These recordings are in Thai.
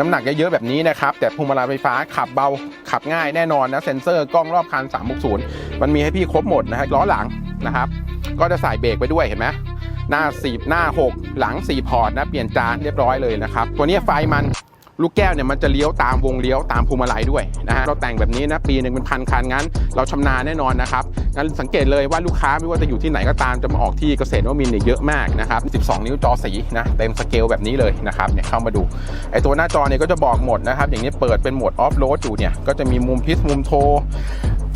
น้ำหนักเยอะๆแบบนี้นะครับ แต่พวงมาลัยไฟฟ้าขับเบาขับง่ายแน่นอนนะเซ็นเซอร์กล้องรอบคัน 360 มันมีให้พี่ครบหมดนะฮะล้อหลังนะครับ ก็จะใส่เบรกไปด้วยเห็นไหมหน้าสีหน้า 6 หลัง4พอร์ตนะเปลี่ยนจานเรียบร้อยเลยนะครับ ตัวนี้ไฟมัน ลูกแก้วเนี่ยมันจะเลี้ยวตามวงเลี้ยวตามภูมิลัยด้วยนะฮะเราแต่งแบบนี้นะปีหนึ่งเป็นพันคันงั้น เราชำนาญแน่นอนนะครับงั้นสังเกตเลยว่าลูกค้าไม่ว่าจะอยู่ที่ไหนก็ตามจะมาออกที่เกษตรนวมินทร์เนี่ยเยอะมากนะครับ 12 นิ้วจอสีนะเต็มสเกลแบบนี้เลยนะครับเนี่ยเข้ามาดูไอตัวหน้าจอเนี่ยก็จะบอกหมดนะครับอย่างนี้เปิดเป็นโหมดออฟโรดอยู่เนี่ยก็จะมีมุมพิสมุมโท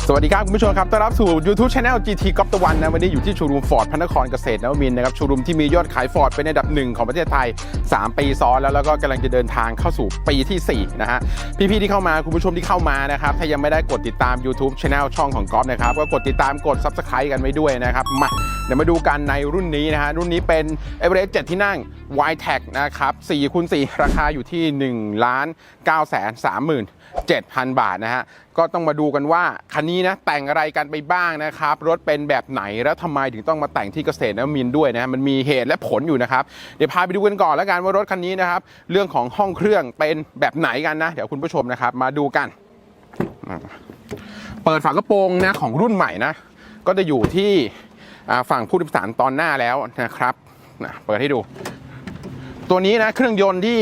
สวัสดีครับ คุณผู้ชมครับ ต้อนรับสู่ YouTube Channel GT ก๊อปตะวันนะวันนี้อยู่ที่ชูรูมฟอร์ดพระนครเกษตรนวมินนะครับชูรูมที่มียอดขายฟอร์ดเป็นอันดับหนึ่งของประเทศไทย 3 ปีซ้อนแล้วแล้วก็กำลังจะเดินทางเข้าสู่ปีที่ 4 นะฮะ พี่ๆที่เข้ามาคุณผู้ชมที่เข้ามานะครับ ถ้ายังไม่ได้กดติดตาม YouTube Channel ช่องของก๊อฟนะครับ ก็กดติดตามกด Subscribe กันไว้ด้วยนะครับมาเดี๋ยวมาดูกันในรุ่นนี้นะฮะรุ่นนี้เป็น e v e r e s t 7ที่นั่ง y t e c นะครับ4คูณ4ราคาอยู่ที่1ล้าน9 30,000 7,000 บาทนะฮะ ก็ต้องมาดูกันว่า คันนี้นะแต่งอะไรกันไปบ้างนะครับ รถเป็นแบบไหนแล้วทำไมถึงต้องมาแต่งที่เกษตรนวมินด้วยนะ มันมีเหตุและผลอยู่นะครับ เดี๋ยวพาไปดูกันก่อนแล้วกันว่ารถคันนี้นะครับ เรื่องของห้องเครื่องเป็นแบบไหนกันนะ เดี๋ยวคุณผู้ชมนะครับ มาดูกัน เปิดฝากระโปรงนะของรุ่นใหม่นะ ก็จะอยู่ที่ฝั่งผู้โดยสารตอนหน้าแล้วนะครับนะเปิดให้ดู ตัวนี้นะเครื่องยนต์ที่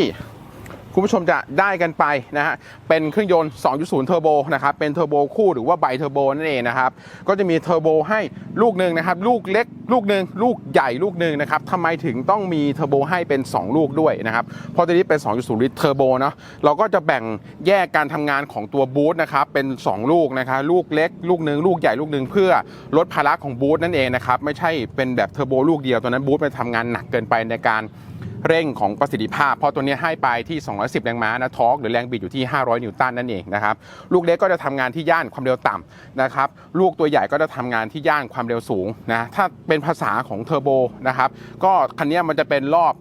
คุณผู้ชมจะได้กันไปนะฮะเป็นเครื่องยนต์ 2.0 เทอร์โบนะครับเป็นเทอร์โบคู่หรือว่าไบเทอร์โบนั่นเองนะครับก็จะมีเทอร์โบให้ลูกหนึ่งนะครับลูกเล็กลูกหนึ่งลูกใหญ่ลูกหนึ่งนะครับทำไมถึงต้องมีเทอร์โบให้เป็น 2 ลูกด้วยนะครับเพราะตัวนี้เป็น 2.0 ลิตรเทอร์โบเนาะเราก็จะแบ่งแยกการทำงานของตัวบูทนะครับเป็น 2 ลูกนะครับลูกเล็กลูกหนึ่งลูกใหญ่ลูกหนึ่งเพื่อลดภาระของบูทนั่นเองนะครับไม่ใช่เป็นแบบเทอร์โบลูกเดียวตัวนั้นบูทมันทำงานหนักเกินไปในการ เร่งของประสิทธิภาพ เพราะตัวนี้ให้ไปที่ 210 แรงม้านะทอร์กหรือแรงบิดอยู่ที่ 500 นิวตันนั่นเองนะครับลูกเล็กก็จะทำงานที่ย่านความเร็วต่ำนะครับลูกตัวใหญ่ก็จะทำงานที่ย่านความเร็วสูงนะถ้าเป็นภาษาของเทอร์โบนะครับก็คันนี้มันจะเป็นรอบ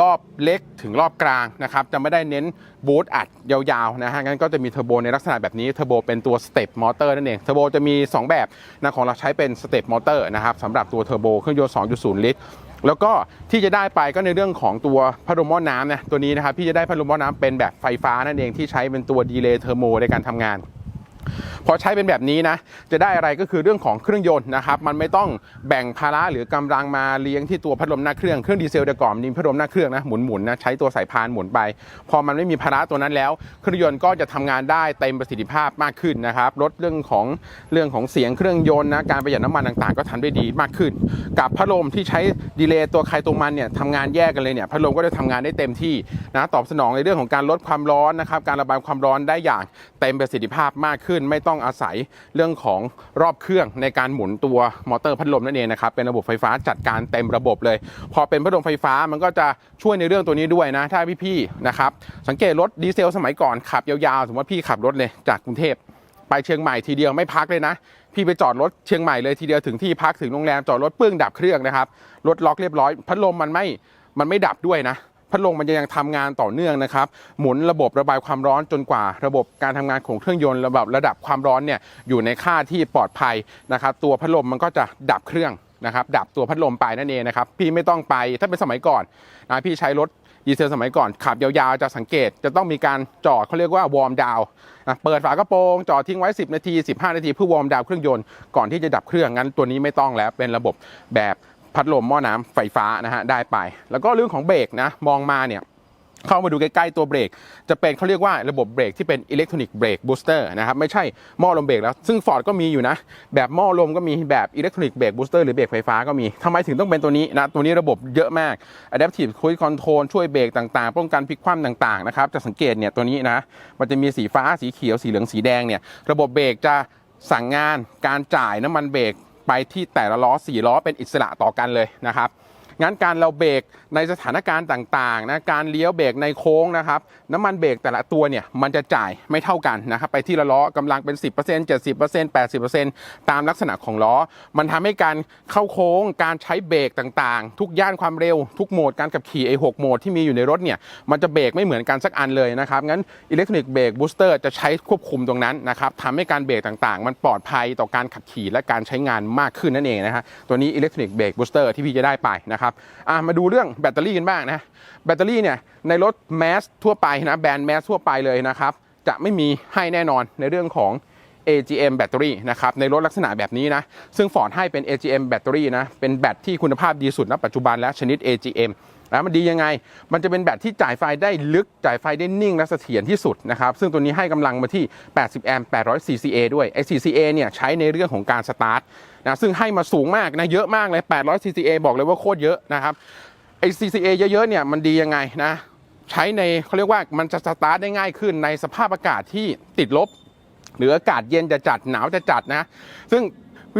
รอบเล็กถึงรอบกลางนะครับจะไม่ได้เน้นบูทอัดยาวๆนะฮะงั้นก็จะมีเทอร์โบในลักษณะแบบนี้เทอร์โบเป็นตัวสเต็ปมอเตอร์นั่นเองเทอร์โบจะมี 2 แบบนะของเราใช้เป็นสเต็ปมอเตอร์นะครับสำหรับตัวเทอร์โบเครื่องยนต์ 2.0 ลิตร แล้วก็ที่จะได้ไปก็ในเรื่องของตัวพัดลมหม้อน้ำนะตัวนี้นะครับพี่จะได้พัดลมหม้อน้ำเป็นแบบไฟฟ้านั่นเองที่ใช้เป็นตัวดีเลย์เทอร์โมในการทำงาน พอใช้เป็นแบบนี้นะจะได้อะไรก็คือเรื่องของเครื่องยนต์นะครับมันไม่ต้องแบ่งภาระหรือกำลังมาเลี้ยงที่ตัวพัดลมหน้าเครื่องเครื่องดีเซลแต่ก่อนมีพัดลมหน้าเครื่องนะหมุนๆนะใช้ตัวสายพานหมุนไป พอมันไม่มีภาระตัวนั้นแล้ว เครื่องยนต์ก็จะทำงานได้เต็มประสิทธิภาพมากขึ้นนะครับลดเรื่องของเรื่องของเสียงเครื่องยนต์นะการประหยัดน้ำมันต่างๆ ก็ทำได้ดีมากขึ้น กับพัดลมที่ใช้ดีเลย์ตัวใครตัวมันเนี่ยทำงานแยกกันเลยเนี่ยพัดลมก็จะทำงานได้เต็มที่นะตอบสนองในเรื่องของการลดความร้อนนะครับการระบายความร้อนได้อย่างเต็มประสิทธิภาพมากขึ้น ไม่ต้องอาศัยเรื่องของรอบเครื่องในการหมุนตัวมอเตอร์พัดลมนั่นเองนะครับเป็นระบบไฟฟ้าจัดการเต็มระบบเลย พอเป็นพัดลมไฟฟ้ามันก็จะช่วยในเรื่องตัวนี้ด้วยนะ ถ้าพี่ๆนะครับสังเกตรถดีเซลสมัยก่อนขับยาวๆสมมติว่าพี่ขับรถเลยจากกรุงเทพไปเชียงใหม่ทีเดียวไม่พักเลยนะ พี่ไปจอดรถเชียงใหม่เลยทีเดียวถึงที่พักถึงโรงแรมจอดรถปึ้งดับเครื่องนะครับรถล็อกเรียบร้อย พัดลมมันไม่มันไม่ดับด้วยนะ พัดลมมันจะยังทำงานต่อเนื่องนะครับหมุนระบบระบายความร้อนจนกว่า ระบบการทำงานของเครื่องยนต์ระดับระดับความร้อนเนี่ยอยู่ในค่าที่ปลอดภัยนะครับ ตัวพัดลมมันก็จะดับเครื่องนะครับดับตัวพัดลมไปนั่นเองนะครับพี่ไม่ต้องไปถ้าเป็นสมัยก่อนนะพี่ใช้รถดีเซลสมัยก่อนขับยาวๆจะสังเกตจะต้องมีการจอดเขาเรียกว่าวอร์มดาวนะเปิดฝากระโปรงจอดทิ้งไว้ 10 นาที 15 นาทีเพื่อวอร์มดาวเครื่องยนต์ก่อนที่จะดับเครื่องงั้นตัวนี้ไม่ต้องแล้วเป็นระบบแบบ พัดลมหม้อน้ำไฟฟ้านะฮะได้ไป แล้วก็เรื่องของเบรกนะมองมาเนี่ยเข้ามาดูใกล้ๆตัวเบรก จะเป็นเขาเรียกว่าระบบเบรกที่เป็นอิเล็กทรอนิกส์เบรกบูสเตอร์นะครับไม่ใช่หม้อลมเบรกแล้ว ซึ่ง Ford ก็มีอยู่นะ แบบหม้อลมก็มีแบบอิเล็กทรอนิกส์เบรกบูสเตอร์หรือเบรกไฟฟ้าก็มีทำไมถึงต้องเป็นตัวนี้นะ ตัวนี้ระบบเยอะมาก Adaptive Cruise Control ช่วยเบรกต่างๆ ป้องกันพลิกคว่ำต่างๆนะครับจะสังเกตเนี่ยตัวนี้นะมันจะมีสีฟ้าสีเขียวสีเหลืองสีแดงเนี่ยระบบเบรกจะสั่งงานการจ่ายน้ำมันเบรก ไปที่แต่ละล้อสี่ล้อเป็นอิสระต่อกันเลยนะครับ งั้นการเราเบรกในสถานการณ์ต่างๆนะการเลี้ยวเบรกในโค้งนะครับน้ำมันเบรกแต่ละตัวเนี่ยมันจะจ่ายไม่เท่ากันนะครับไปที่ละล้อกำลังเป็น 10% 70% 80%ตามลักษณะของล้อ มันทำให้การเข้าโค้งการใช้เบรกต่างๆ ทุกย่านความเร็วทุกโหมดการขับขี่ไอ้หกโหมดที่มีอยู่ในรถเนี่ยมันจะเบรกไม่เหมือนกันสักอันเลยนะครับงั้นอิเล็กทรอนิกส์เบรกบูสเตอร์จะใช้ควบคุมตรงนั้นนะครับทำให้การเบรกต่างๆ มันปลอดภัยต่อการขับขี่และการใช้งานมากขึ้นนั่นเองนะฮะตัวนี้อิเล็กทรอนิกส์เบรกบูสเตอร์ที่พี่จะได้ไปนะครับนะครับมาดูเรื่องแบตเตอรี่กันบ้างนะแบตเตอรี่เนี่ยในรถแมสทั่วไปนะแบรนด์แมสทั่วไปเลยนะครับจะไม่มีให้แน่นอนในเรื่องของ AGM แบตเตอรี่นะครับในรถลักษณะแบบนี้นะซึ่งฟอร์ดให้เป็น AGM แบตเตอรี่นะเป็นแบตที่คุณภาพดีสุดณปัจจุบันและชนิด AGM แล้วมันดียังไง มันจะเป็นแบตที่จ่ายไฟได้ลึก จ่ายไฟได้นิ่งและเสถียรที่สุดนะครับ ซึ่งตัวนี้ให้กำลังมาที่ 80 แอมป์ 800 CCA ด้วยไอ้ CCA เนี่ยใช้ในเรื่องของการสตาร์ทนะ ซึ่งให้มาสูงมากนะ เยอะมากเลย 800 CCA บอกเลยว่าโคตรเยอะนะครับ ไอ้ CCA เยอะๆ เนี่ยมันดียังไงนะ ใช้ในเขาเรียกว่ามันจะสตาร์ทได้ง่ายขึ้นในสภาพอากาศที่ติดลบ หรืออากาศเย็นจะจัด หนาวจะจัดนะ ซึ่ง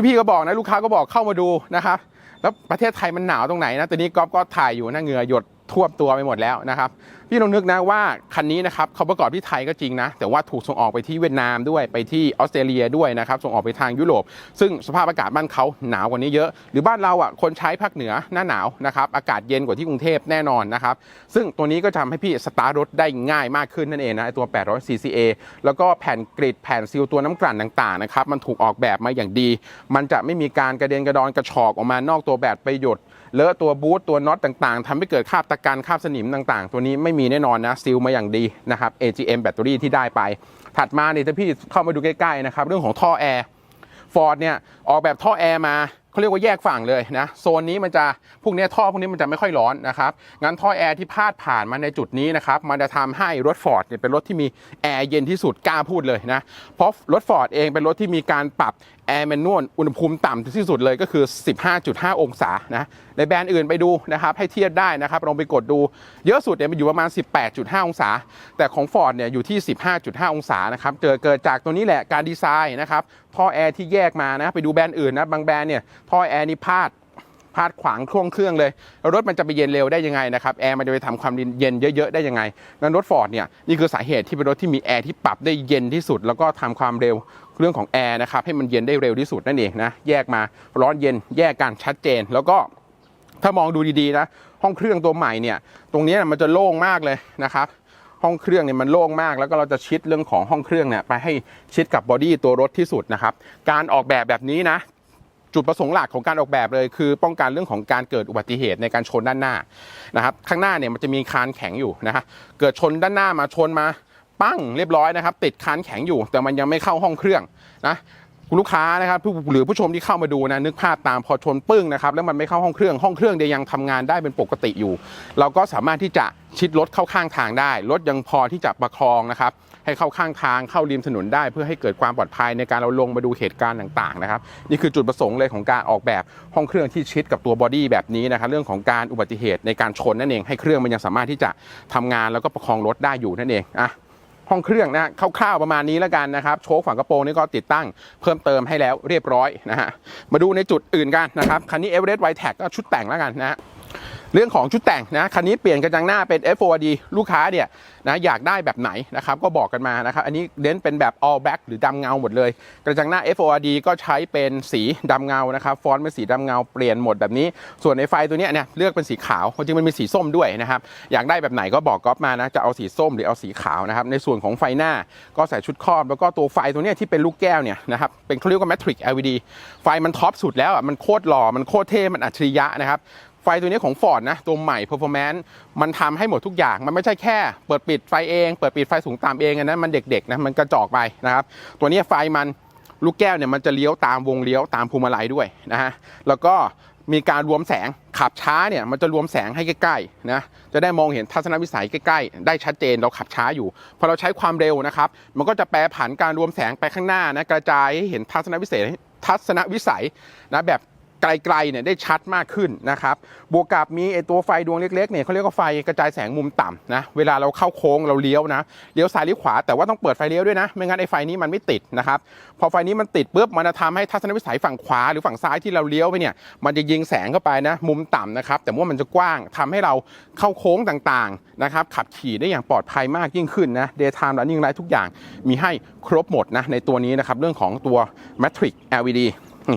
พี่ๆก็บอกนะ ลูกค้าก็บอกเข้ามาดูนะครับ แล้วประเทศไทยมันหนาวตรงไหนนะตอนนี้ก๊อฟก็ถ่ายอยู่นะเหงื่อหยดท่วมตัวไปหมดแล้วนะครับพี่ลองนึกนะว่าคันนี้นะครับเขาประกอบที่ไทยก็จริงนะ แต่ว่าถูกส่งออกไปที่เวียดนามด้วยไปที่ออสเตรเลียด้วยนะครับส่งออกไปทางยุโรป ซึ่งสภาพอากาศบ้านเขาหนาวกว่านี้เยอะ หรือบ้านเราอะคนใช้ภาคเหนือหน้าหนาวนะครับอากาศเย็นกว่าที่กรุงเทพแน่นอนนะครับซึ่งตัวนี้ก็ทำให้พี่สตาร์ทรถได้ง่ายมากขึ้นนั่นเองนะตัว 800 CCA แล้วก็แผ่นกริดแผ่นซีลตัวน้ำกลั่นต่างๆนะครับมันถูกออกแบบมาอย่างดี มันจะไม่มีการกระเด็นกระดอนกระชอกออกมานอกตัวแบตไปหยดเลอะตัวบูทตัวน็อตต่างๆทำให้เกิดคราบตะกันคราบสนิมต่าง ๆ ตัวนี้ไม่มีแน่นอนนะซิลมาอย่างดีนะครับ AGM แบตเตอรี่ที่ได้ไป ถัดมาเนี่ยถ้าพี่เข้ามาดูใกล้ๆนะครับเรื่องของท่อแอร์ฟอร์ดเนี่ยออกแบบท่อแอร์มา เขาเรียกว่าแยกฝั่งเลยนะโซนนี้มันจะพวกนี้ท่อพวกนี้มันจะไม่ค่อยร้อนนะครับงั้นท่อแอร์ที่พาดผ่านมาในจุดนี้นะครับมันจะทำให้รถฟอร์ดเนี่ยเป็นรถที่มีแอร์เย็นที่สุดกล้าพูดเลยนะเพราะรถฟอร์ดเองเป็นรถที่มีการปรับแอร์แมนนวลอุณหภูมิต่ำที่สุดเลยก็คือ 15.5 องศานะในแบรนด์อื่นไปดูนะครับให้เทียบได้นะครับลองไปกดดูเยอะสุดเนี่ยมันอยู่ประมาณ 18.5 องศา แต่ของ Ford เนี่ยอยู่ที่ 15.5 องศานะครับเจอเกิดจากตัวนี้แหละการดีไซน์นะครับท่อแอร์ที่แยกมานะไปดูแบรนด์อื่นนะบางแบรนด์เนี่ยท่อแอร์นี่พาดพาดขวางช่วงเครื่องเลยแล้วรถมันจะไปเย็นเร็วได้ยังไงนะครับแอร์มันจะไปทำความเย็นเยอะๆได้ยังไงงั้นรถฟอร์ดเนี่ยนี่คือสาเหตุที่เป็นรถที่มีแอร์ที่ปรับได้เย็นที่สุด แล้วก็ทำความเร็วเรื่องของแอร์นะครับให้มันเย็นได้เร็วที่สุดนั่นเองนะแยกมาร้อนเย็นแยกกันชัดเจน แล้วก็ถ้ามองดูดีๆนะห้องเครื่องตัวใหม่เนี่ยตรงนี้มันจะโล่งมากเลยนะครับห้องเครื่องเนี่ยมันโล่งมาก แล้วก็เราจะชิดเรื่องของห้องเครื่องเนี่ยไปให้ชิดกับบอดี้ตัวรถที่สุดนะครับการออกแบบแบบนี้นะ จุดประสงค์หลักของการออกแบบเลย คือป้องกันเรื่องของการเกิดอุบัติเหตุในการชนด้านหน้านะครับข้างหน้าเนี่ยมันจะมีคานแข็งอยู่นะฮะเกิดชนด้านหน้ามาชนมาปั้งเรียบร้อยนะครับ ติดคานแข็งอยู่ แต่มันยังไม่เข้าห้องเครื่องนะคุณลูกค้านะครับหรือผู้ชมที่เข้ามาดูนะนึกภาพตามพอชนปึ้งนะครับแล้วมันไม่เข้าห้องเครื่องห้องเครื่องเดียยังทำงานได้เป็นปกติอยู่ เราก็สามารถที่จะชิดรถเข้าข้างทางได้รถยังพอที่จะประคองนะครับ ให้เข้าข้างทางเข้าริมถนนได้ เพื่อให้เกิดความปลอดภัยในการเราลงมาดูเหตุการณ์ต่างๆนะครับนี่คือจุดประสงค์เลยของการออกแบบห้องเครื่องที่ชิดกับตัวบอดี้แบบนี้นะครับเรื่องของการอุบัติเหตุในการชนนั่นเองให้เครื่องมันยังสามารถที่จะทำงานแล้วก็ประคองรถได้อยู่นั่นเองอะห้องเครื่องนะคร่าวๆประมาณนี้แล้วกันนะครับ โชคฝั่งกระโปรงนี่ก็ติดตั้งเพิ่มเติมให้แล้วเรียบร้อยนะฮะมาดูในจุดอื่นกันนะครับคันนี้ Everest White Tag ก็ชุดแต่งแล้วกันนะฮะ เรื่องของชุดแต่งนะคันนี้เปลี่ยนกระจังหน้าเป็น F4D ลูกค้าเนี่ยนะอยากได้แบบไหนนะครับก็บอกกันมานะครับอันนี้เน้นเป็นแบบ all black หรือดำเงาหมดเลย กระจังหน้า F4D ก็ใช้เป็นสีดำเงานะครับฟอนต์เป็นสีดำเงาเปลี่ยนหมดแบบนี้ ส่วนในไฟตัวเนี้ยเนี่ยเลือกเป็นสีขาวจริงมันมีสีส้มด้วยนะครับอยากได้แบบไหนก็บอกก๊อฟมานะจะเอาสีส้มหรือเอาสีขาวนะครับในส่วนของไฟหน้าก็ใส่ชุดครอบ แล้วก็ตัวไฟตัวเนี้ยที่เป็นลูกแก้วเนี่ยนะครับเป็นเขาเรียกว่า Matrix LED ไฟมันท็อปสุดแล้วอะมันโคตรหล่อมันโคตรเท่มันอัจฉริยะนะครับ ไฟตัวนี้ของ Ford นะ ตัวใหม่ Performance มันทำให้หมดทุกอย่าง มันไม่ใช่แค่เปิดปิดไฟเอง เปิดปิดไฟสูงต่ำเองอันนั้นมันเด็กๆนะมันกระจอกไปนะครับ ตัวนี้ไฟมันลูกแก้วเนี่ยมันจะเลี้ยวตามวงเลี้ยวตามพวงมาลัยด้วยนะฮะแล้วก็มีการรวมแสงขับช้าเนี่ยมันจะรวมแสงให้ใกล้ๆนะจะได้มองเห็นทัศนวิสัยใกล้ๆ ได้ชัดเจนเราขับช้าอยู่พอเราใช้ความเร็วนะครับ มันก็จะแปรผันการรวมแสงไปข้างหน้านะกระจายให้เห็นทัศนวิสัยทัศนวิสัยนะแบบ ไกลๆเนี่ยได้ชัดมากขึ้นนะครับบวกกับมีไอตัวไฟดวงเล็กๆเนี่ยเขาเรียกว่าไฟกระจายแสงมุมต่ำนะเวลาเราเข้าโค้งเราเลี้ยวนะเลี้ยวซ้ายเลี้ยวขวาแต่ว่าต้องเปิดไฟเลี้ยวด้วยนะไม่งั้นไอไฟนี้มันไม่ติดนะครับพอไฟนี้มันติดปุ๊บมันจะทำให้ทัศนวิสัยฝั่งขวาหรือฝั่งซ้ายที่เราเลี้ยวไปเนี่ยมันจะยิงแสงเข้าไปนะมุมต่ำนะครับแต่ว่ามันจะกว้างทำให้เราเข้าโค้งต่างๆนะครับขับขี่ได้อย่างปลอดภัยมากยิ่งขึ้นนะ Daytime Running Light ทุกอย่างมีให้ครบหมดนะในตัวนี้นะครับเรื่องของตัว Matrix LED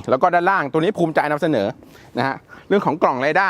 แล้วก็ด้านล่างตัวนี้ภูมิใจนำเสนอนะฮะเรื่องของกล่องเรดา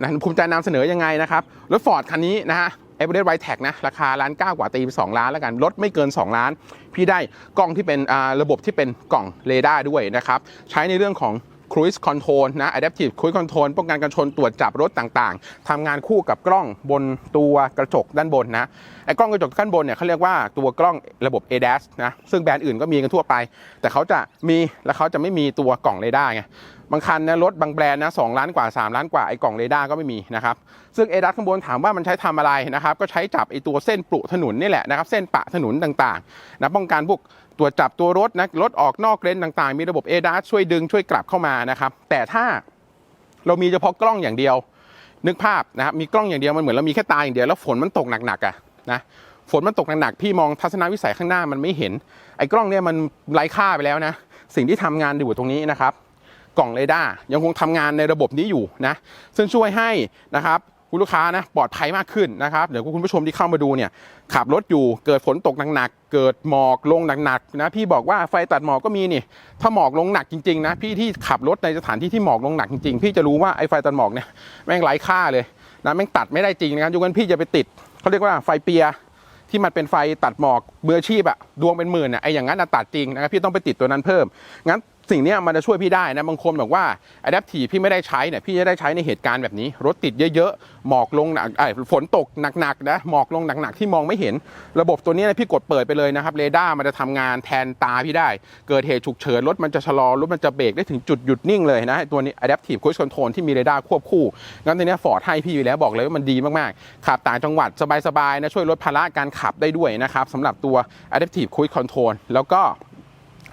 นะภูมิใจนำเสนอยังไงนะครับรถฟอร์ดคันนี้นะฮะเอเวอเรสต์ไวท์แท็กนะราคาล้านเก้ากว่าตีสองล้านแล้วกันลดไม่เกิน 2 ล้าน พี่ได้กล้องที่เป็นระบบที่เป็นกล่องเรดาร์ด้วยนะครับใช้ในเรื่องของ Cruise Control นะ Adaptive Cruise Control ป้องกันการชนตรวจจับรถต่างๆทำงานคู่กับกล้องบนตัวกระจกด้านบนนะไอ้กล้องกระจกด้านบนเนี่ยเขาเรียกว่าตัวกล้องระบบ ADAS นะซึ่งแบรนด์อื่นก็มีกันทั่วไป แต่เขาจะมีแล้วเขาจะไม่มีตัวกล่องเรดาร์ไงบางคันนะรถบางแบรนด์นะสล้านกว่า 3 ล้านกว่าไอ้กล่องเรดาร์ก็ไม่มีนะครับซึ่ง ADAS ข้างบนถามว่ามันใช้ทำอะไรนะครับก็ใช้จับไอ้ตัวเส้นปรุถนนนี่แหละนะครับเส้นปะถนนต่างๆนะป้องกันพวก ตรวจจับตัวรถนะรถออกนอกเลนต่างๆ มีระบบ a d a s ช่วยดึงช่วยกลับเข้ามานะครับ แต่ถ้าเรามีเฉพาะกล้องอย่างเดียว นึกภาพนะครับมีกล้องอย่างเดียวมันเหมือนเรามีแค่ตาอย่างเดียวแล้วฝนมันตกหนักๆอะนะฝนมันตกหนักๆพี่มองทัศนวิสัยข้างหน้ามันไม่เห็น ไอ้กล้องเนี่ยมันไร้ค่าไปแล้วนะ สิ่งที่ทำงานอยู่ตรงนี้นะครับ กล่องเรดาร์ยังคงทำงานในระบบนี้อยู่นะซึ่งช่วยให้นะครับ คุณลูกค้านะปลอดภัยมากขึ้นนะครับเดี๋ยวคุณผู้ชมที่เข้ามาดูเนี่ยขับรถอยู่เกิดฝนตกหนักๆเกิดหมอกลงหนักๆนะพี่บอกว่าไฟตัดหมอกก็มีนี่ ถ้าหมอกลงหนักจริงๆนะพี่ที่ขับรถในสถานที่ที่หมอกลงหนักจริงๆพี่จะรู้ว่าไอ้ไฟตัดหมอกเนี่ยแม่งไร้ค่าเลยนะแม่งตัดไม่ได้จริงนะครับยกเว้นพี่จะไปติดเขาเรียกว่าไฟเปียที่มันเป็นไฟตัดหมอกเบอร์อาชีพอะดวงเป็นหมื่นอะไออย่างนั้นตัดจริงนะครับพี่ต้องไปติดตัวนั้นเพิ่มงั้น สิ่งนี้มันจะช่วยพี่ได้นะบางคนบอกว่า Adaptive พี่ไม่ได้ใช้เนี่ยพี่จะได้ใช้ในเหตุการณ์แบบนี้ รถติดเยอะๆหมอกลงหนักฝนตกหนักๆนะหมอกลงหนักๆที่มองไม่เห็น ระบบตัวนี้นะพี่กดเปิดไปเลยนะครับเรดาร์มันจะทำงานแทนตาพี่ได้ เกิดเหตุฉุกเฉินรถมันจะชะลอรถมันจะเบรกได้ถึงจุดหยุดนิ่งเลยนะตัวนี้ Adaptive Cruise Control ที่มีเรดาร์ควบคู่งั้นตัวนี้ฟอร์ดให้พี่อยู่แล้วบอกเลยว่ามันดีมากๆขับต่างจังหวัดสบายๆนะช่วยลดภาระการขับได้ด้วยนะครับสำหรับตัว Adaptive Cruise Control แล้วก็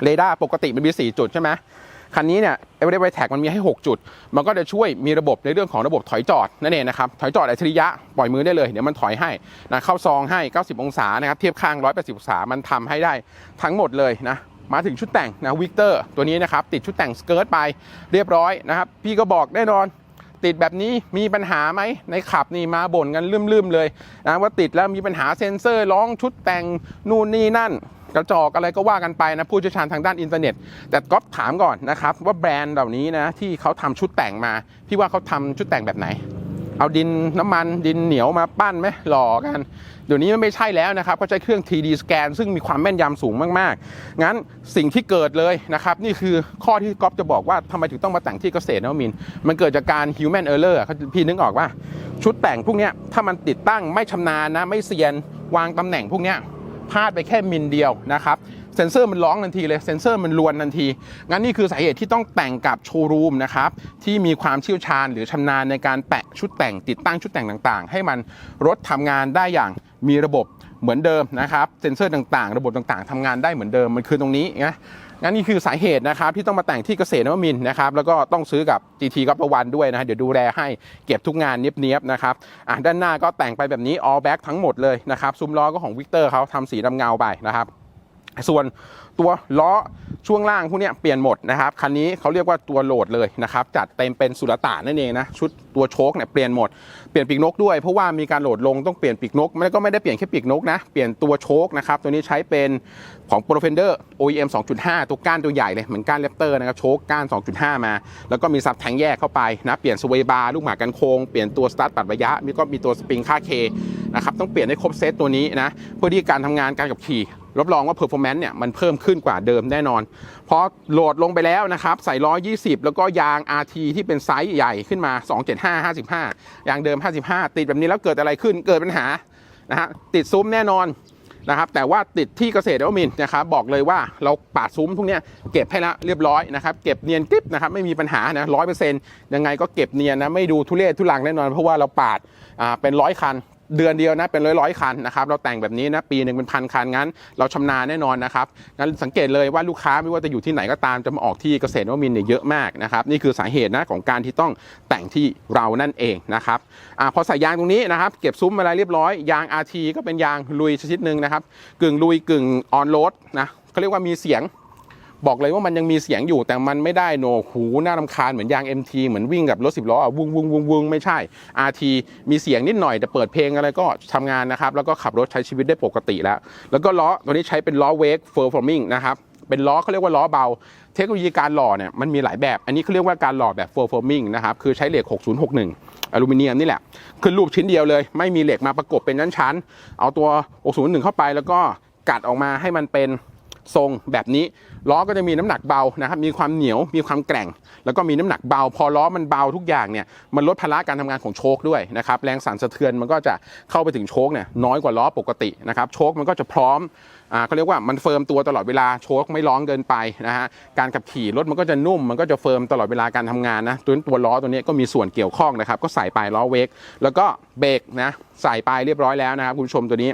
เรดาร์ปกติมันมี 4 จุดใช่ไหมคันนี้เนี่ย Everyday Tag มันมีให้ 6 จุด มันก็จะช่วยมีระบบในเรื่องของระบบถอยจอดนั่นเองนะครับ ถอยจอดอัจฉริยะ ปล่อยมือได้เลย เดี๋ยวมันถอยให้นะเข้าซองให้ 90 องศานะครับ เทียบข้าง 180 องศา มันทำให้ได้ทั้งหมดเลยนะ มาถึงชุดแต่งนะวิกเตอร์ตัวนี้นะครับ ติดชุดแต่งสเกิร์ตไปเรียบร้อยนะครับ พี่ก็บอกแน่นอน ติดแบบนี้มีปัญหาไหมในขับนี่มาบ่นกันลืมๆเลยนะว่าติดแล้วมีปัญหาเซ็นเซอร์ร้องชุดแต่งนู่นนี่นั่นกระจอกอะไรก็ว่ากันไปนะผู้เชี่ยวชาญทางด้านอินเทอร์เน็ต แต่ก๊อฟถามก่อนนะครับว่าแบรนด์เหล่านี้นะที่เขาทำชุดแต่งมา พี่ว่าเขาทำชุดแต่งแบบไหน เอาดินน้ำมันดินเหนียวมาปั้นไหมหล่อกันเดี๋ยวนี้มันไม่ใช่แล้วนะครับเขาใช้เครื่อง 3D สแกนซึ่งมีความแม่นยำสูงมากๆ งั้นสิ่งที่เกิดเลยนะครับนี่คือข้อที่ก๊อฟจะบอกว่าทำไมถึงต้องมาแต่งที่เกษตรนวมิน มันเกิดจากการ human error อะพี่นึกออกว่าชุดแต่งพวกเนี้ยถ้ามันติดตั้งไม่ชำนาญนะไม่เซียนวางตำแหน่งพวกเนี้ยพลาดไปแค่มิลเดียวนะครับ เซนเซอร์มันร้องทันทีเลยเซนเซอร์มันลวนทันที งั้นนี่คือสาเหตุที่ต้องแต่งกับโชว์รูมนะครับที่มีความเชี่ยวชาญหรือชำนาญในการแปะชุดแต่งติดตั้งชุดแต่งต่างๆ ให้มันรถทำงานได้อย่างมีระบบเหมือนเดิมนะครับเซนเซอร์ต่างๆ ระบบต่างๆทำงานได้เหมือนเดิมมันคือตรงนี้นะงั้นนี่คือสาเหตุนะครับที่ต้องมาแต่งที่เกษตรนวมินทร์นะครับแล้วก็ต้องซื้อกับ GT กับประวันด้วยนะฮะเดี๋ยวดูแลให้เก็บทุกงานเนียบๆนะครับอะด้านหน้าก็แต่งไปแบบนี้ all back ทั้งหมดเลยนะครับซุ้มล้อก็ของวิกเตอร์เขาทำสีดำเงาไปนะครับ ส่วนตัวล้อช่วงล่างพวกนี้เปลี่ยนหมดนะครับคันนี้เขาเรียกว่าตัวโหลดเลยนะครับจัดเต็มเป็นสุลต่านนั่นเองนะชุดตัวโชคเนี่ยเปลี่ยนหมดเปลี่ยนปีกนกด้วยเพราะว่ามีการโหลดลงต้องเปลี่ยนปีกนกไม่ก็ไม่ได้เปลี่ยนแค่ปีกนกนะเปลี่ยนตัวโชคนะครับตัวนี้ใช้เป็นของ p r o f e n d e r OEM 2.5 ตัวก้านตัวใหญ่เลยเหมือนก้านเลปเตอร์นะครับโชคก้าน 2.5 มา แล้วก็มีซับแทงแยกเข้าไปนะเปลี่ยนสวย์บาร์ลูกหมากันโค้งเปลี่ยนตัวสตาร์ทปัดระยะมีก็มีตัวสปริงค่าเคนะครับต้องเปลี่ยนให้ครบเซตตัวนี้นะเพื่อที่การทำงานการขับขี่ รับรองว่า performance เนี่ยมันเพิ่มขึ้นกว่าเดิมแน่นอน เพอโหลดลงไปแล้วนะครับใส่ล้อ20 แล้วก็ยาง RT ที่เป็นไซส์ใหญ่ขึ้นมา 275 55 ยางเดิม 55 ติดแบบนี้แล้วเกิดอะไรขึ้นเกิดปัญหานะฮะติดซุ้มแน่นอนนะครับแต่ว่าติดที่เกษตรนวมินนะครับบอกเลยว่าเราปาดซุ้มพวกเนี้ยเก็บให้ละเรียบร้อยนะครับเก็บเนียนกริบนะครับไม่มีปัญหานะร้อยเปอร์เซ็นต์ยังไงก็เก็บเนียนนะไม่ดูทุเรศทุลังแน่นอน เพราะว่าเราปาดอ่าเป็นร้อยคัน เดือนเดียวนะเป็นร้อยร้อยคันนะครับเราแต่งแบบนี้นะปีหนึ่งเป็นพันคันงั้น เราชำนาญแน่นอนนะครับงั้นสังเกตเลยว่าลูกค้าไม่ว่าจะอยู่ที่ไหนก็ตามจะมาออกที่เกษตรนวมินเนี่ยเยอะมากนะครับนี่คือสาเหตุนะของการที่ต้องแต่งที่เรานั่นเองนะครับอาพอใส่ยางตรงนี้นะครับเก็บซุ้มอะไรเรียบร้อยยาง RT ก็เป็นยางลุยชนิดหนึ่งนะครับกึ่งลุยกึ่งออนโรดนะเขาเรียกว่ามีเสียง บอกเลยว่ามันยังมีเสียงอยู่แต่มันไม่ได้โหนกหูน่ารำคาญเหมือนยาง MT เหมือนวิ่งกับรถสิบล้ออะวุ้งวุ้งวุ้งวุ้งไม่ใช่ RT มีเสียงนิดหน่อยแต่เปิดเพลงอะไรก็ทำงานนะครับ แล้วก็ขับรถใช้ชีวิตได้ปกติแล้ว แล้วก็ล้อตัวนี้ใช้เป็นล้อเวกเฟอร์ฟอร์มิงนะครับเป็นล้อเขาเรียกว่าล้อเบา เทคโนโลยีการหล่อเนี่ยมันมีหลายแบบ อันนี้เขาเรียกว่าการหล่อแบบเฟอร์ฟอร์มิงนะครับคือใช้เหล็ก 6061อลูมิเนียมนี่แหละคือรูปชิ้นเดียวเลย ไม่มีเหล็กมาประกบเป็นชั้นๆเอาตัว 601 เข้าไปแล้วก็กัดออกมาให้มันเป็น ทรงแบบนี้ ล้อก็จะมีน้ำหนักเบานะครับมีความเหนียวมีความแกร่ง แล้วก็มีน้ำหนักเบา พอล้อมันเบาทุกอย่างเนี่ยมันลดภาระการทำงานของโชคด้วยนะครับแรงสั่นสะเทือนมันก็จะเข้าไปถึงโชคเนี่ยน้อยกว่าล้อปกตินะครับโชคมันก็จะพร้อมอ่าเขาเรียกว่ามันเฟิร์มตัวตลอดเวลาโชคไม่ร้องเกินไปนะฮะการขับขี่รถมันก็จะนุ่มมันก็จะเฟิร์มตลอดเวลาการทำงานนะตัวตัวล้อตัวนี้ก็มีส่วนเกี่ยวข้องนะครับก็ใส่ไปล้อเวกแล้วก็เบรกนะใส่ไปเรียบร้อยแล้วนะครับคุณผู้ชมตัวนี้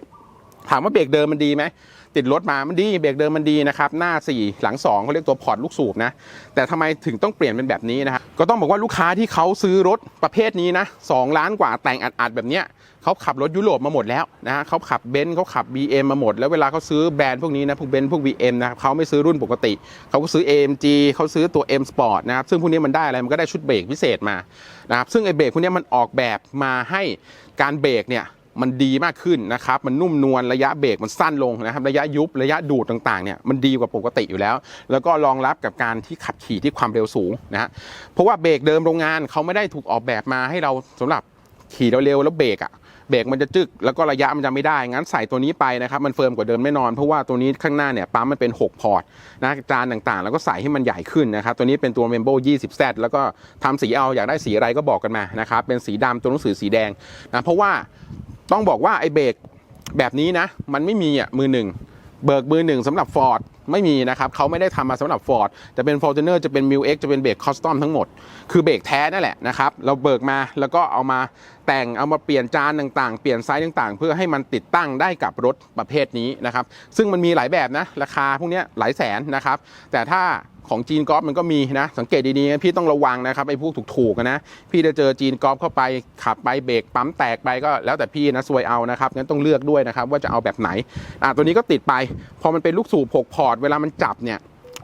ถามว่าเบรกเดิมมันดีไหม ติดรถมามันดีเบรกเดิมมันดีนะครับหน้า 4 หลัง2เขาเรียกตัวพอร์ตลูกสูบนะแต่ทำไมถึงต้องเปลี่ยนเป็นแบบนี้นะฮะก็ต้องบอกว่าลูกค้าที่เขาซื้อรถประเภทนี้นะ2ล้านกว่าแต่งอัดๆแบบเนี้ยเขาขับรถยุโรปมาหมดแล้วนะฮะเขาขับเบนซ์เขาขับ BM มาหมด แล้วเวลาเขาซื้อแบรนด์พวกนี้นะพวกเบนซ์พวก BM นะครับเขาไม่ซื้อรุ่นปกติ เขาก็ซื้อ AMG เขาซื้อตัว M Sport นะครับซึ่งพวกนี้มันได้อะไรมันก็ได้ชุดเบรกพิเศษมานะครับซึ่งไอ้เบรกพวกนี้มันออกแบบมาให้การเบรกเนี่ย มันดีมากขึ้นนะครับ มันนุ่มนวลระยะเบรกมันสั้นลงนะครับระยะยุบระยะดูดต่างๆเนี่ยมันดีกว่าปกติอยู่แล้ว แล้วก็รองรับกับการที่ขับขี่ที่ความเร็วสูงนะฮะเพราะว่าเบรกเดิมโรงงานเขาไม่ได้ถูกออกแบบมาให้เราสำหรับขี่เร็วๆแล้วเบรกอะเบรกมันจะจึกแล้วก็ระยะมันจะไม่ได้ งั้นใส่ตัวนี้ไปนะครับ มันเฟิร์มกว่าเดิมแน่นอน เพราะว่าตัวนี้ข้างหน้าเนี่ยปั๊มมันเป็น 6 พอร์ตนะจานต่างๆ แล้วก็ใส่ให้มันใหญ่ขึ้นนะครับ ตัวนี้เป็นตัว m e m b o 20Z แล้วก็ทำสีเอาอยากได้สีอะไรก็บอกกันมานะครับ เป็นสีดำตัวหนังสือสีแดงนะ เพราะว่า ต้องบอกว่าไอ้เบรกแบบนี้นะ มันไม่มีอะมือหนึ่งเบิกมือหนึ่งสำหรับ Ford ไม่มีนะครับเขาไม่ได้ทำมาสำหรับ Ford จะเป็น Fortuner จะเป็น m i l X จะเป็นเบรกคอสตอมทั้งหมด คือเบรกแท้นั่นแหละนะครับ เราเบิกมาแล้วก็เอามา แต่งเอามาเปลี่ยนจานต่างๆ เปลี่ยนไซส์ต่างๆ เพื่อให้มันติดตั้งได้กับรถประเภทนี้นะครับ ซึ่งมันมีหลายแบบนะ ราคาพวกนี้หลายแสนนะครับ แต่ถ้าของจีนกอล์ฟมันก็มีนะ สังเกตดีๆ พี่ต้องระวังนะครับไอ้พวกถูกๆนะ พี่จะเจอจีนกอล์ฟเข้าไปขับไปเบรกปั๊มแตกไปก็แล้วแต่พี่นะซวยเอานะครับงั้นต้องเลือกด้วยนะครับว่าจะเอาแบบไหนอะตัวนี้ก็ติดไป พอมันเป็นลูกสูบ6พอร์ตเวลามันจับเนี่ย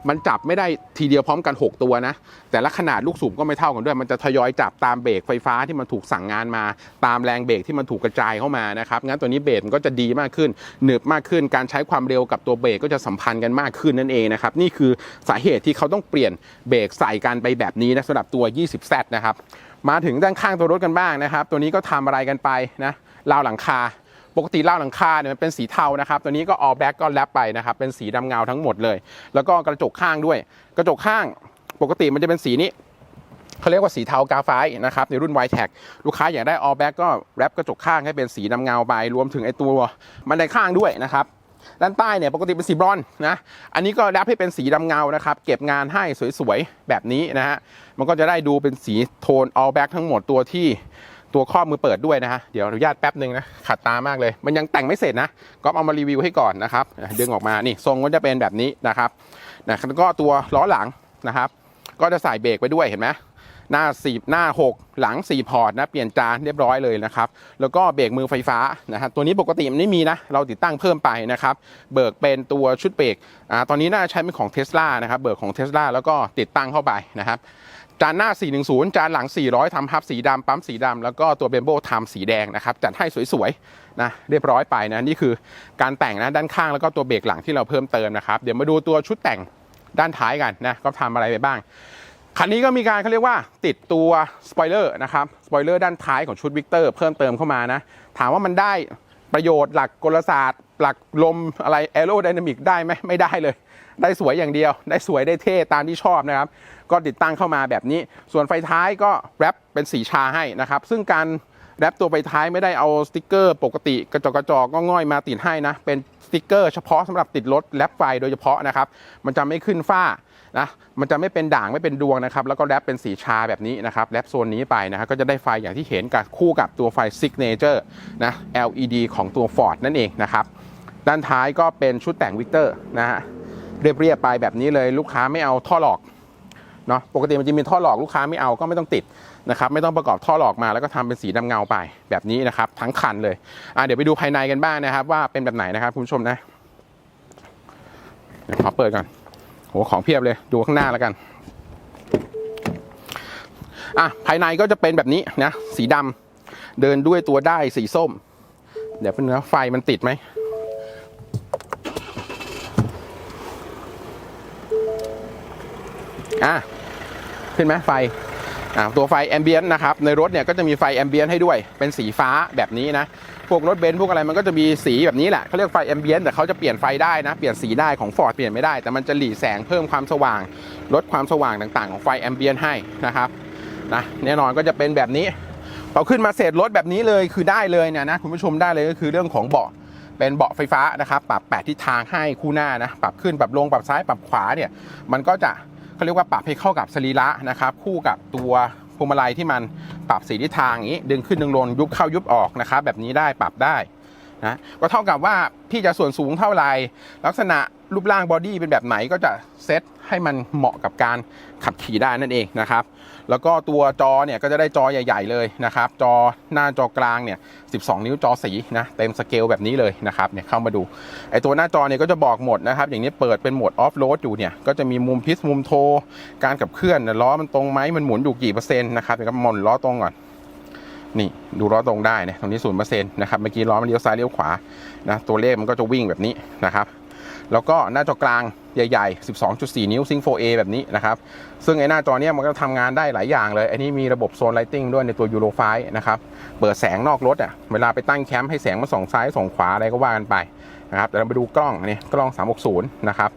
มันจับไม่ได้ทีเดียวพร้อมกัน 6 ตัวนะ แต่ละขนาดลูกสูบก็ไม่เท่ากันด้วย มันจะทยอยจับตามเบรกไฟฟ้าที่มันถูกสั่งงานมา ตามแรงเบรกที่มันถูกกระจายเข้ามานะครับงั้นตัวนี้เบรกมันก็จะดีมากขึ้นหนึบมากขึ้น การใช้ความเร็วกับตัวเบรกก็จะสัมพันธ์กันมากขึ้นนั่นเองนะครับนี่คือสาเหตุที่เขาต้องเปลี่ยนเบรกใส่กันไปแบบนี้นะสำหรับตัว 20Z นะครับมาถึงด้านข้างตัวรถกันบ้างนะครับ ตัวนี้ก็ทำอะไรกันไปนะราวหลังคา ปกติเหล่าหลังคาเนี่ยมันเป็นสีเทานะครับตัวนี้ก็ออแบ็กก็แลปไปนะครับเป็นสีดำเงาทั้งหมดเลย แล้วก็กระจกข้างด้วย กระจกข้างปกติมันจะเป็นสีนี้เขาเรียกว่าสีเทากาไฟนะครับในรุ่น y t แท็ลูกค้าอยากได้ออแบ็กก็แรปกระจกข้างให้เป็นสีดำเงาไป รวมถึงไอตัวมันไดข้างด้วยนะครับด้านใต้เนี่ยปกติเป็นสีบรอนนะอันนี้ก็แรปให้เป็นสีดำเงานะครับ เก็บงานให้สวยๆ แบบนี้นะฮะมันก็จะได้ดูเป็นสีโทน all black ทั้งหมดตัวที่ ตัวข้อมือเปิดด้วยนะฮะ เดี๋ยวอนุญาตแป๊บหนึ่งนะ ขัดตามากเลย มันยังแต่งไม่เสร็จนะก็เอามารีวิวให้ก่อนนะครับ ดึงออกมา นี่ทรงก็จะเป็นแบบนี้นะครับนะแล้วก็ตัวล้อหลังนะครับ ก็จะใส่เบรกไปด้วยเห็นไหมหน้า4หน้า 6 หลัง 4 พอร์ตนะ เปลี่ยนจานเรียบร้อยเลยนะครับ แล้วก็เบรกมือไฟฟ้านะฮะตัวนี้ปกติมันไม่มีนะ เราติดตั้งเพิ่มไปนะครับ เบิกเป็นตัวชุดเบรกอ่าตอนนี้น่าจะใช้เป็นของเทสลานะครับ เบิกของเทสลาแล้วก็ติดตั้งเข้าไปนะครับ จานหน้า 410 จานหลัง 400ทำพับสีดำปั๊มสีดำแล้วก็ตัวเบมโบทำสีแดงนะครับ จัดให้สวยๆนะเรียบร้อยไปนะ นี่คือการแต่งนะด้านข้างแล้วก็ตัวเบรกหลังที่เราเพิ่มเติมนะครับ เดี๋ยวมาดูตัวชุดแต่งด้านท้ายกันนะ ก็ทำอะไรไปบ้าง คันนี้ก็มีการเขาเรียกว่าติดตัวสปอยเลอร์นะครับ สปอยเลอร์ด้านท้ายของชุดวิกเตอร์เพิ่มเติมเข้ามานะ ถามว่ามันได้ประโยชน์หลักกลศาสตร์ หลักลมอะไรแอโรไดนามิกได้ไหมไม่ได้เลย ได้สวยอย่างเดียว ได้สวยได้เท่ตามที่ชอบนะครับ ก็ติดตั้งเข้ามาแบบนี้ ส่วนไฟท้ายก็แรปเป็นสีชาให้นะครับ ซึ่งการแรปตัวไฟท้ายไม่ได้เอาสติกเกอร์ปกติกระจกกระจอกก็ง่อยมาติดให้นะ เป็นสติกเกอร์เฉพาะสำหรับติดรถแรปไฟโดยเฉพาะนะครับ มันจะไม่ขึ้นฝ้านะมันจะไม่เป็นด่างไม่เป็นดวงนะครับ แล้วก็แรปเป็นสีชาแบบนี้นะครับแรปโซนนี้ไปนะครับก็จะได้ไฟอย่างที่เห็นกับคู่กับตัวไฟ Signature นะ LED ของตัว Ford นั่นเองนะครับ ด้านท้ายก็เป็นชุดแต่งวิกเตอร์นะฮะเรียบๆไปแบบนี้เลยลูกค้าไม่เอาท่อหลอก เนาะปกติมันจะมีท่อหลอกลูกค้าไม่เอาก็ไม่ต้องติดนะครับไม่ต้องประกอบท่อหลอกมาแล้วก็ทำเป็นสีดำเงาไปแบบนี้นะครับทั้งคันเลยอะเดี๋ยวไปดูภายในกันบ้างนะครับ ว่าเป็นแบบไหนนะครับคุณผู้ชมนะเดี๋ยวขอเปิดก่อนโหของเพียบเลยดูข้างหน้าแล้วกันอะภายในก็จะเป็นแบบนี้นะสีดำเดินด้วยตัวได้สีส้ม เดี๋ยวเป็นนะไฟมันติดไหมอะ ขึ้นไหมไฟตัวไฟแอมเบียนนะครับในรถเนี่ยก็จะมีไฟแอมเบียนให้ด้วยเป็นสีฟ้าแบบนี้นะพวกรถเบนซ์พวกอะไรมันก็จะมีสีแบบนี้แหละเขาเรียกไฟแอมเบียนแต่เขาจะเปลี่ยนไฟได้นะ เปลี่ยนสีได้ของ Ford เปลี่ยนไม่ได้ แต่มันจะหลีแสงเพิ่มความสว่าง ลดความสว่างต่างๆ ของไฟแอมเบียนให้นะครับนะแน่นอนก็จะเป็นแบบนี้พอขึ้นมาเสร็จรถแบบนี้เลยคือได้เลยเนี่ยนะคุณผู้ชมได้เลยก็คือเรื่องของเบาะเป็นเบาะไฟฟ้านะครับปรับแปดทิศทางให้คู่หน้านะปรับขึ้นปรับลงปรับซ้ายปรับขวาเนี่ยมันก็จะ เขาเรียกว่าปรับให้เข้ากับสรีระนะครับ คู่กับตัวพวงมาลัยที่มันปรับสีทิศทางอย่างนี้ ดึงขึ้นดึงลงยุบเข้ายุบออกนะครับ แบบนี้ได้ปรับได้ นะก็เท่ากับว่าพี่จะส่วนสูงเท่าไหร่ลักษณะรูปร่างบอดี้เป็นแบบไหนก็จะเซตให้มันเหมาะกับการขับขี่ได้นั่นเองนะครับ แล้วก็ตัวจอเนี่ยก็จะได้จอใหญ่ ๆเลยนะครับ จอหน้าจอกลางเนี่ย 12 นิ้วจอสีนะเต็มสเกลแบบนี้เลยนะครับเนี่ยเข้ามาดูไอตัวหน้าจอเนี่ยก็จะบอกหมดนะครับ อย่างนี้เปิดเป็นโหมดออฟโรดอยู่เนี่ยก็จะมีมุมพิสมุมโท การขับเคลื่อนล้อมันตรงไหมมันหมุนอยู่กี่เปอร์เซ็นต์นะครับเดี๋ยวก็หมุนล้อตรงก่อน นี่ดูล้อตรงได้นะตรงนี้ศูนย์เปอร์เซ็นต์นะครับเมื่อกี้ล้อมันเลี้ยวซ้ายเลี้ยวขวานะตัวเลขมันก็จะวิ่งแบบนี้นะครับแล้วก็หน้าจอกลางใหญ่ๆ 12.4 นิ้ว Sync 4A แบบนี้นะครับ ซึ่งไอ้หน้าจอเนี้ยมันก็ทำงานได้หลายอย่างเลย อันนี้มีระบบโซนไลติงด้วยในตัว Euro 5นะครับ เปิดแสงนอกรถอะ เวลาไปตั้งแคมป์ให้แสงมาส่องซ้ายส่องขวาอะไรก็ว่ากันไปนะครับแต่เราไปดูกล้องนนี่กล้อง 360 นะครับ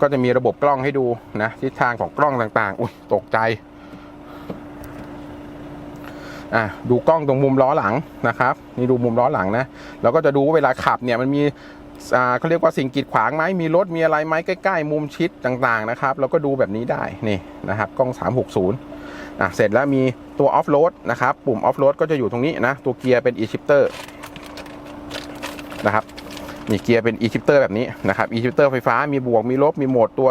ก็จะมีระบบกล้องให้ดูนะทิศทางของกล้องต่างๆ อุ้ยตกใจ อะดูกล้องตรงมุมล้อหลังนะครับ นี่ดูมุมล้อหลังนะแล้วก็จะดูว่าเวลาขับเนี่ยมันมีอ่าเขาเรียกว่าสิ่งกีดขวางไหมมีรถมีอะไรไหมใกล้ๆ มุมชิดต่างๆนะครับแล้วก็ดูแบบนี้ได้นี่นะครับกล้อง 360อะเสร็จแล้วมีตัวออฟโรดนะครับปุ่มออฟโรดก็จะอยู่ตรงนี้นะ ตัวเกียร์เป็น e-shifter นะครับมีเกียร์เป็น e-shifter แบบนี้นะครับ e-shifter ไฟฟ้ามีบวกมีลบมีโหมดตัว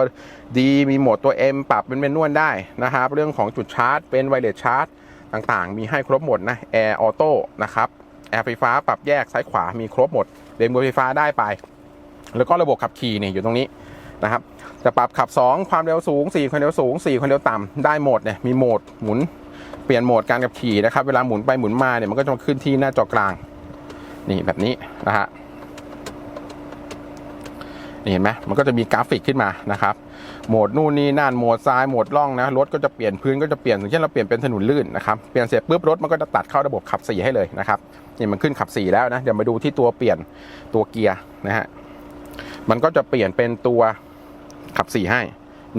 D มีโหมดตัว M ปรับเป็นเมนวลได้นะครับ เรื่องของจุดชาร์จเป็นไวเลสชาร์จ ต่างๆ มีให้ครบหมดนะแอร์ออโต้นะครับแอร์ไฟฟ้าปรับแยกซ้ายขวามีครบหมดเบรกมือไฟฟ้าได้ไป แล้วก็ระบบขับขี่เนี่ยอยู่ตรงนี้นะครับจะปรับขับ 2 ความเร็วสูง 4 ความเร็วสูง 4 ความเร็วต่ำได้โหมดเนี่ยมีโหมดหมุนเปลี่ยนโหมดการขับขี่นะครับ เวลาหมุนไปหมุนมาเนี่ยมันก็จะขึ้นที่หน้าจอกลาง นี่แบบนี้นะฮะ เห็นไหมมันก็จะมีกราฟิกขึ้นมานะครับ โหมดนู่นนี่นั่นโหมดซ้ายโหมดล่องนะรถก็จะเปลี่ยนพื้นก็จะเปลี่ยนอย่างเช่นเราเปลี่ยนเป็นถนนลื่นนะครับเปลี่ยนเสร็จปุ๊บรถมันก็จะตัดเข้าระบบขับสี่ให้เลยนะครับนี่มันขึ้นขับสี่แล้วนะเดี๋ยวมาดูที่ตัวเปลี่ยนตัวเกียร์นะฮะมันก็จะเปลี่ยนเป็นตัวขับสี่ให้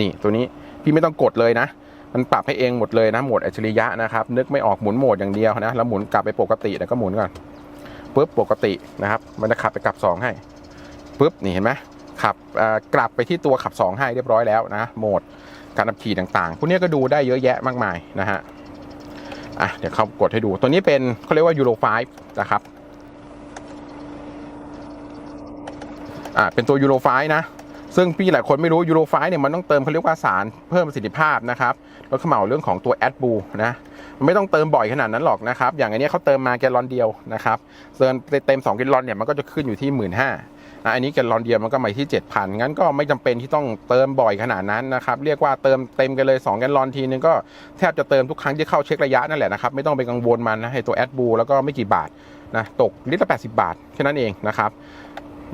นี่ตัวนี้พี่ไม่ต้องกดเลยนะมันปรับให้เองหมดเลยนะโหมดอัจฉริยะนะครับ นึกไม่ออกหมุนโหมดอย่างเดียวนะแล้วหมุนกลับไปปกติแล้วก็หมุนก่อนปุ๊บปกตินะครับ มันจะขับไปกลับสองให้ปุ๊บนี่เห็นไหม ขับกลับไปที่ตัวขับสองให้เรียบร้อยแล้วนะโหมดการขับขี่ต่างๆ พวกนี้ก็ดูได้เยอะแยะมากมายนะฮะอะเดี๋ยวเขากดให้ดูตัวนี้เป็นเขาเรียกว่า Euro 5นะครับอ่าเป็นตัวยูโรไฟนะซึ่งพี่หลายคนไม่รู้ยูโรไฟเนี่ยมันต้องเติมเขาเรียกว่าสารเพิ่มประสิทธิภาพนะครับลดขมเหลาเรื่องของตัวแอดบูนะมันไม่ต้องเติมบ่อยขนาดนั้นหรอกนะครับ อย่างอันเนี้ยเขาเติมมาแกลลอนเดียวนะครับเติมเต็ม2แกลลอนเนี่ยมันก็จะขึ้นอยู่ที่ 1 5ื่นห้า อันนี้แกลลอนเดียวมันก็มาที่ 7,000 งั้นก็ไม่จำเป็นที่ต้องเติมบ่อยขนาดนั้นนะครับ เรียกว่าเติมเต็มกันเลย 2 แกลลอนทีนึงก็แทบจะเติมทุกครั้งที่เข้าเช็คระยะนั่นแหละนะครับ ไม่ต้องไปกังวลมันนะให้ตัวแอดบูแล้วก็ไม่กี่บาทนะตกลิตรละ80 บาทแค่นั้นเองนะครับ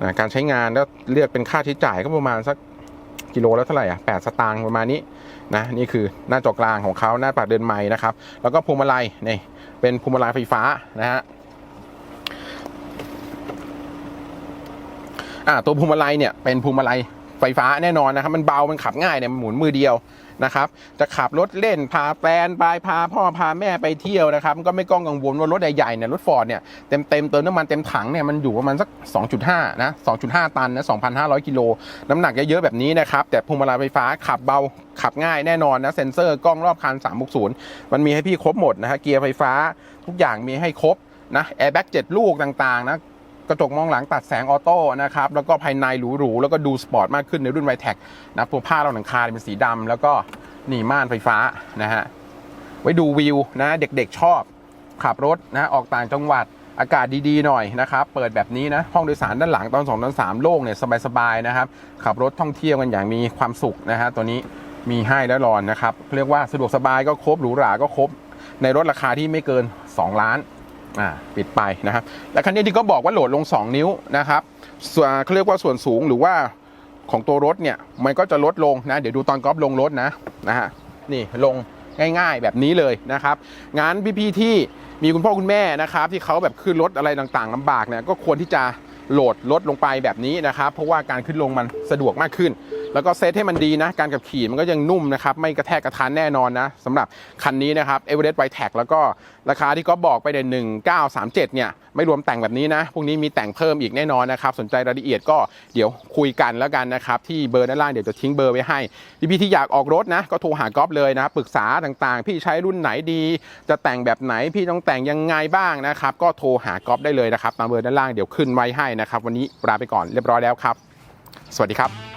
อ่าการใช้งานแล้วเรียกเป็นค่าใช้จ่ายก็ประมาณสักกิโลแล้วเท่าไหร่อะแปดสตางค์ประมาณนี้นะนี่คือหน้าจอกลางของเขาหน้าปัดเดินไม้นะครับ แล้วก็พวงมาลัยนี่เป็นพวงมาลัยไฟฟ้านะฮะ อ่าตัวพวงมาลัยเนี่ยเป็นพวงมาลัยไฟฟ้าแน่นอนนะครับ มันเบา มันขับง่ายเนี่ยมันหมุนมือเดียวนะครับ จะขับรถเล่นพาแฟนไปพาพ่อพาแม่ไปเที่ยวนะครับก็ไม่ต้องกังวลว่ารถใหญ่ๆเนี่ยรถฟอร์ดเนี่ยเต็มเต็มเติมน้ำมันเต็มถังเนี่ยมันอยู่ประมาณสัก 2.5 นะ 2.5 ตันนะ 2,500 กิโลน้ำหนักเยอะๆแบบนี้นะครับ แต่พวงมาลัยไฟฟ้าขับเบาขับง่ายแน่นอนนะ เซ็นเซอร์กล้องรอบคัน 360 มันมีให้พี่ครบหมดนะฮะเกียร์ไฟฟ้าทุกอย่างมีให้ครบนะแอร์แบ็ก7ลูกต่างๆนะ กระจกมองหลังตัดแสงออโต้นะครับแล้วก็ภายในหรูๆแล้วก็ดูสปอร์ตมากขึ้นในรุ่นไวแท็กนะพวผ้ารองหลังคาเป็นสีดำแล้วก็นี่ม่านไฟฟ้านะฮะไว้ดูวิวนะเด็กๆชอบขับรถนะออกต่างจังหวัดอากาศดีๆหน่อยนะครับ เปิดแบบนี้นะ ห้องโดยสารด้านหลังตอน 2 ตอน 3 โล่งเนี่ยสบายๆนะครับ ขับรถท่องเที่ยวกันอย่างมีความสุขนะฮะตัวนี้มีให้แล้วรอนนะครับ เรียกว่าสะดวกสบายก็ครบหรูหราก็ครบ ในรถราคาที่ไม่เกิน 2 ล้าน อ่าปิดไปนะครับ และคันนี้ที่ก็บอกว่าโหลดลง 2 นิ้วนะครับส่วนเขาเรียกว่าส่วนสูงหรือว่าของตัวรถเนี่ยมันก็จะลดลงนะเดี๋ยวดูตอนกอล์ฟลงรถนะนะฮะนี่ลงง่ายๆ แบบนี้เลยนะครับงั้นพี่ๆที่มีคุณพ่อคุณแม่นะครับ ที่เขาแบบขึ้นรถอะไรต่างๆลำบากเนี่ยก็ควรที่จะโหลดรถลงไปแบบนี้นะครับ เพราะว่าการขึ้นลงมันสะดวกมากขึ้น แล้วก็เซตให้มันดีนะ การขับขี่มันก็ยังนุ่มนะครับ ไม่กระแทกกระทานแน่นอนนะสำหรับคันนี้นะครับ e v e r e s t y t e c แล้วก็ราคาที่ก็บอกไปเด่น1937 เนี่ย ไม่รวมแต่งแบบนี้นะ พวกนี้มีแต่งเพิ่มอีกแน่นอนนะครับ สนใจรายละเอียดก็เดี๋ยวคุยกันแล้วกันนะครับ ที่เบอร์ด้านล่างเดี๋ยวจะทิ้งเบอร์ไว้ให้พี่ๆที่อยากออกรถนะ ก็โทรหาก๊อฟเลยนะปรึกษาต่างๆ พี่ใช้รุ่นไหนดี จะแต่งแบบไหนพี่ต้องแต่งยังไงบ้างนะครับก็โทรหาก๊อฟได้เลยนะครับตามเบอร์ด้านล่างเดี๋ยวขึ้นไว้ให้นะครับวันนี้ลาไปก่อนเรียบร้อยแล้วครับ สวัสดีครับ